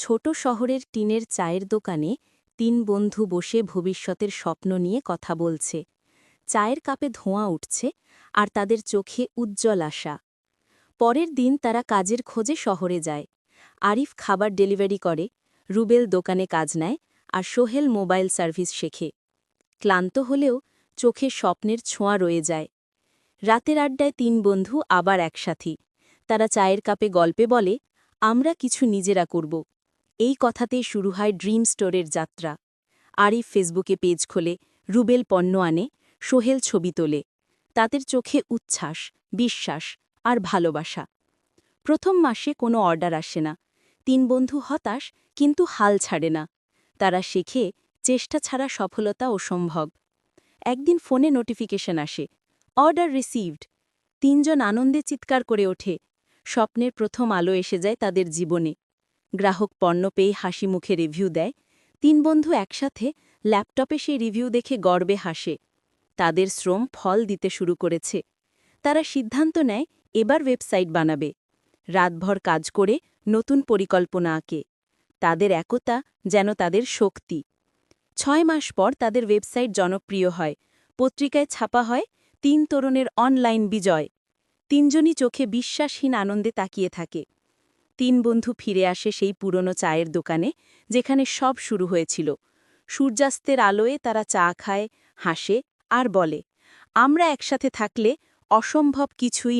ছোট শহরের টিনের চায়ের দোকানে তিন বন্ধু বসে ভবিষ্যতের স্বপ্ন নিয়ে কথা বলছে। চায়ের কাপে ধোঁয়া উঠছে আর তাদের চোখে উজ্জ্বল আশা। পরের দিন তারা কাজের খোঁজে শহরে যায়। আরিফ খাবার ডেলিভারি করে, রুবেল দোকানে কাজ নেয় আর সোহেল মোবাইল সার্ভিস শেখে। ক্লান্ত হলেও চোখে স্বপ্নের ছোঁয়া রয়ে যায়। রাতের আড্ডায় তিন বন্ধু আবার একসাথী। তারা চায়ের কাপে গল্পে বলে, আমরা কিছু নিজেরা করব। এই কথাতেই শুরু হয় ড্রিম স্টোরের যাত্রা। আরিফ ফেসবুকে পেজ খোলে, রুবেল পণ্য আনে, সোহেল ছবি তোলে। তাদের চোখে উচ্ছ্বাস, বিশ্বাস আর ভালোবাসা। প্রথম মাসে কোনো অর্ডার আসে না। তিন বন্ধু হতাশ, কিন্তু হাল ছাড়ে না। তারা শেখে, চেষ্টা ছাড়া সফলতা অসম্ভব। একদিন ফোনে নোটিফিকেশন আসে, অর্ডার রিসিভড। তিনজন আনন্দে চিৎকার করে ওঠে। স্বপ্নের প্রথম আলো এসে যায় তাদের জীবনে। গ্রাহক পণ্য পেয়ে হাসি মুখে রিভিউ দেয়। তিন বন্ধু একসাথে ল্যাপটপে সেই রিভিউ দেখে গর্বে হাসে। তাদের শ্রম ফল দিতে শুরু করেছে। তারা সিদ্ধান্ত নেয়, এবার ওয়েবসাইট বানাবে। রাতভর কাজ করে নতুন পরিকল্পনা আঁকে। তাদের একতা যেন তাদের শক্তি। ছয় মাস পর তাদের ওয়েবসাইট জনপ্রিয় হয়। পত্রিকায় ছাপা হয়, তিন তরুণের অনলাইন বিজয়। তিনজনই চোখে বিশ্বাসহীন আনন্দে তাকিয়ে থাকে। তিন বন্ধু ফিরে আসে সেই পুরনো চায়ের দোকানে, যেখানে সব শুরু হয়েছিল। সূর্যাস্তের আলোয় তারা চা খায়, হাসে আর বলে, আমরা একসাথে থাকলে অসম্ভব কিছুই